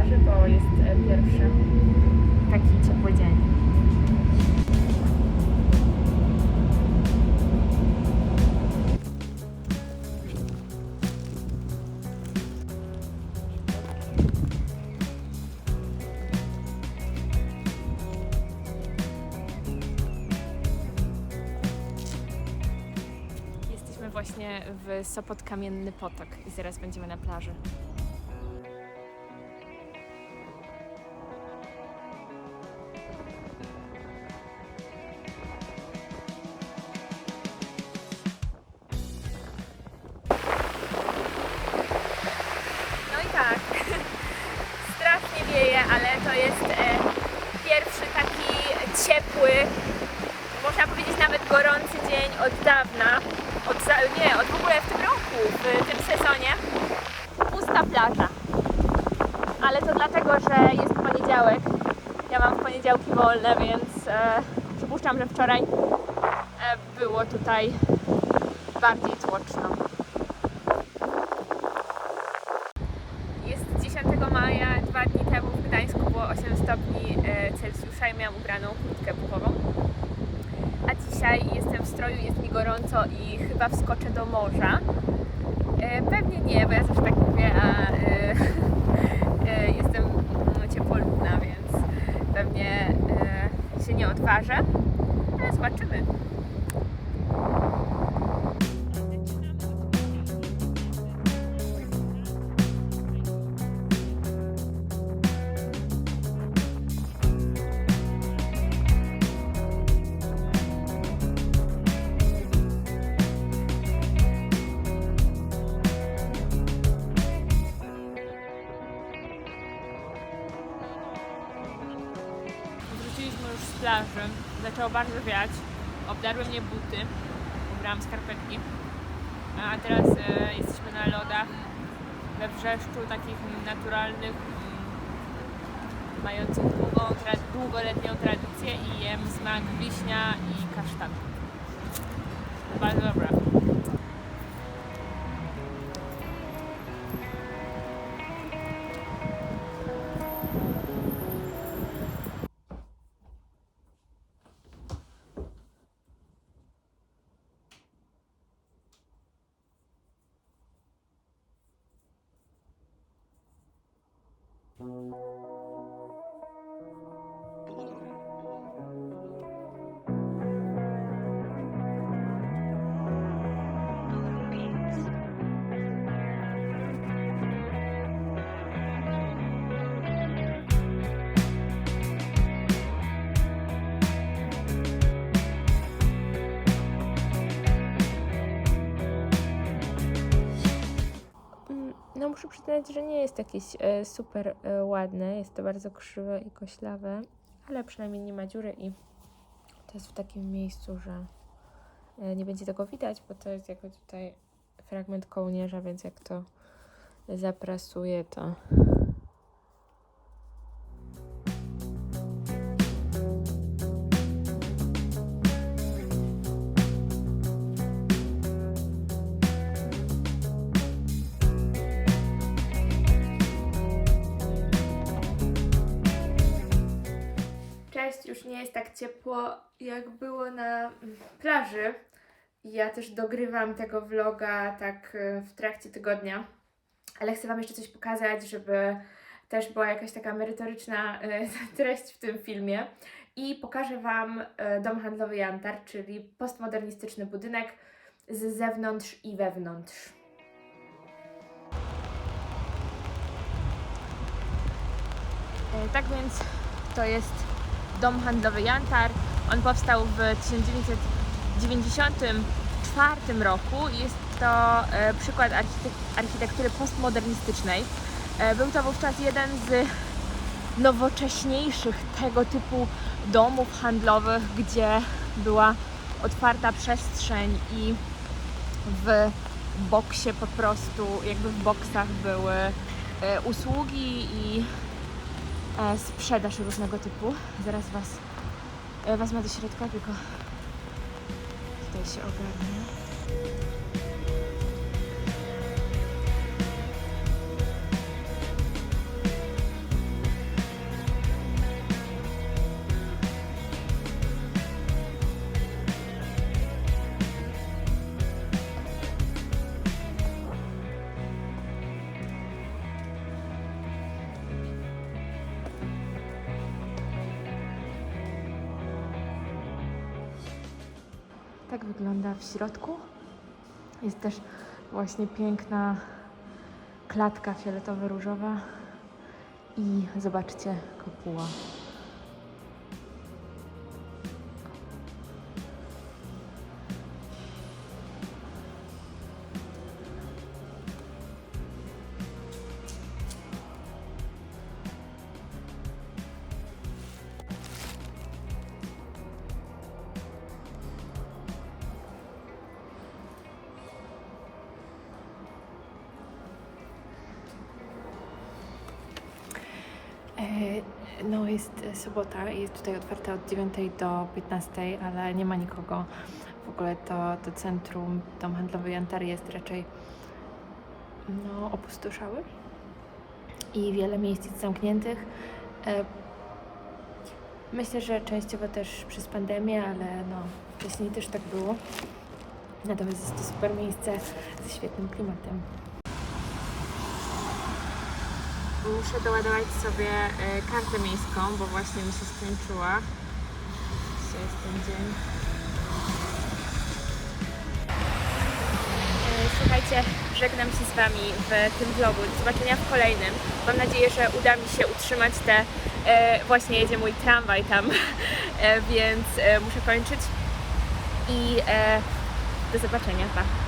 plaży, bo jest e, pierwszy taki ciepły dzień. Właśnie w Sopot Kamienny Potok i zaraz będziemy na plaży. Ciepły, można powiedzieć nawet gorący dzień od dawna, od, nie, od w ogóle w tym roku, w tym sezonie. Pusta plaża. Ale to dlatego, że jest poniedziałek. Ja mam w poniedziałki wolne, więc e, przypuszczam, że wczoraj e, było tutaj bardziej tłoczno. Jest 10 maja, dwa dni temu w Gdańsku było 8 stopni e, Celsjusza i miałam ubraną kurtkę puchową. A dzisiaj jestem w stroju, jest mi gorąco i chyba wskoczę do morza. Plaży. Zaczęło bardzo wiać. Obdarły mnie buty. Ubrałam skarpetki. A teraz e, jesteśmy na lodach we wrzeszczu takich naturalnych, mm, mających długą, tra- długoletnią tradycję i jem smak wiśnia i kasztan. Bardzo dobre. Mm, No muszę przyznać, że nie jest jakieś e, super e, ładne. Jest to bardzo krzywe i koślawe, ale przynajmniej nie ma dziury i to jest w takim miejscu, że e, nie będzie tego widać, bo to jest jako tutaj fragment kołnierza, więc jak to zaprasuję, to już nie jest tak ciepło jak było na mm, plaży. Ja też dogrywam tego vloga tak e, w trakcie tygodnia, ale chcę Wam jeszcze coś pokazać, żeby też była jakaś taka merytoryczna e, treść w tym filmie. I pokażę Wam e, dom handlowy Jantar, czyli postmodernistyczny budynek z zewnątrz i wewnątrz. E, Tak więc to jest dom handlowy Jantar. On powstał w 1994 roku i jest to e, przykład architek- architektury postmodernistycznej. E, Był to wówczas jeden z nowocześniejszych tego typu domów handlowych, gdzie była otwarta przestrzeń i w boksie po prostu, jakby w boksach były e, usługi i sprzedaż różnego typu. Zaraz Was e, wezmę do środka, tylko tutaj się ogarnę. Tak wygląda w środku. Jest też właśnie piękna klatka fioletowo-różowa i zobaczcie kopuła. No, jest e, sobota jest tutaj otwarte od 9 do 15, ale nie ma nikogo. W ogóle to, to centrum, dom handlowy Jantary jest raczej no, opustoszały i wiele miejsc jest zamkniętych. E, Myślę, że częściowo też przez pandemię, ale no, wcześniej też tak było. Natomiast jest to super miejsce ze świetnym klimatem. Muszę doładować sobie e, kartę miejską, bo właśnie mi się skończyła. Dzisiaj jest ten dzień. E, Słuchajcie, żegnam się z Wami w tym vlogu. Do zobaczenia w kolejnym. Mam nadzieję, że uda mi się utrzymać te... E, właśnie jedzie mój tramwaj tam, więc muszę kończyć. I do zobaczenia. Pa.